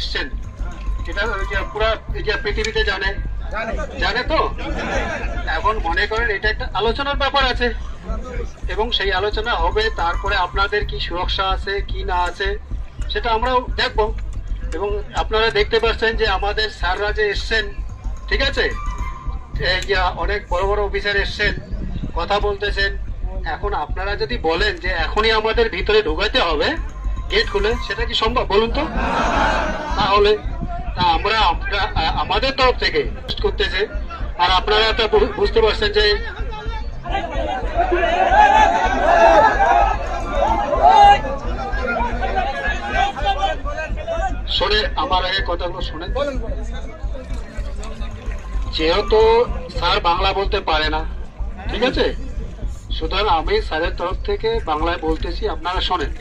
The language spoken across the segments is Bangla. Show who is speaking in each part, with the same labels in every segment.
Speaker 1: এসছেন। এটা পুরো যে পৃথিবীতে জানে। জানে। তো? এখন মনে করেন এটা একটা আলোচনার ব্যাপার আছে। এবং সেই আলোচনা হবে তারপরে আপনাদের কি সুরক্ষা আছে কি না আছে সেটা আমরাও দেখব। এবং আপনারা দেখতে পাচ্ছেন যে আমাদের স্যাররা যে এসছেন ঠিক আছে? অনেক বড় বড় অফিসার এসছেন কথা বলতেছেন। এখন আপনারা যদি বলেন যে এখনই আমাদের ভিতরে ঢোকাতে হবে গেট খুলে, সেটা কি সম্ভব বলুন তো? তাহলে আমরা আমাদের তরফ থেকে করতেছে, আর আপনারা তো বুঝতে পারছেন যে শোনে, আমার আগে কথাগুলো শোনেন। যেহেতু স্যার বাংলা বলতে পারে না, ঠিক আছে? সুতরাং আমি স্যারের তরফ থেকে বাংলায় বলতেছি, আপনারা শোনেন।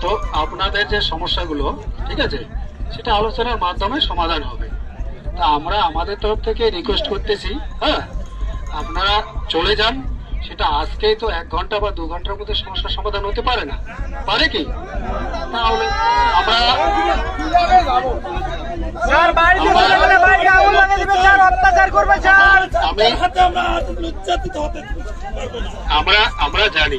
Speaker 1: তো আপনাদের যে সমস্যাগুলো ঠিক আছে সেটা আলোচনার মাধ্যমে সমাধান হবে। তা আমরা আমাদের তরফ থেকে রিকোয়েস্ট করতেছি হ্যাঁ আপনারা চলে যান সেটা আজকেই তো এক ঘণ্টা বা দু ঘণ্টার মধ্যে সমস্যার সমাধান হতে পারে না। পারে কি? তাহলে আমরা আমরা আমরা জানি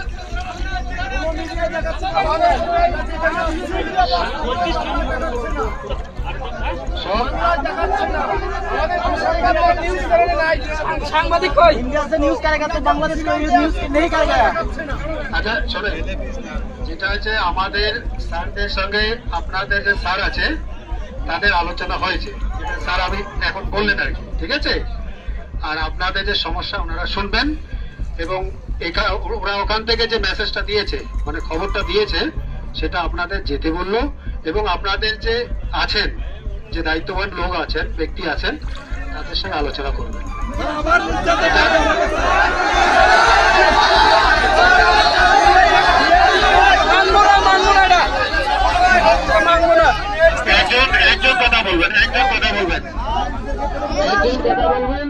Speaker 2: সাংবাদিক কই? ইন্ডিয়াতে নিউজ কারে কাছে বাংলাদেশ নিউজ নেই কারে
Speaker 1: আচ্ছা শোনেন যেটা হচ্ছে আমাদের স্যারদের সঙ্গে আপনাদের যে স্যার আছে তাদের আলোচনা হয়েছে। স্যার আমি এখন বললেন আর কি ঠিক আছে? আর আপনাদের যে সমস্যা ওনারা শুনবেন। এবং ওরা ওখান থেকে যে মেসেজটা দিয়েছে মানে খবরটা দিয়েছে, সেটা আপনাদের যেতে বলল এবং আপনাদের যে আছেন, যে দায়িত্ববান লোক আছেন, ব্যক্তি আছেন, তাদের সঙ্গে আলোচনা করবেন। কথা বলবেন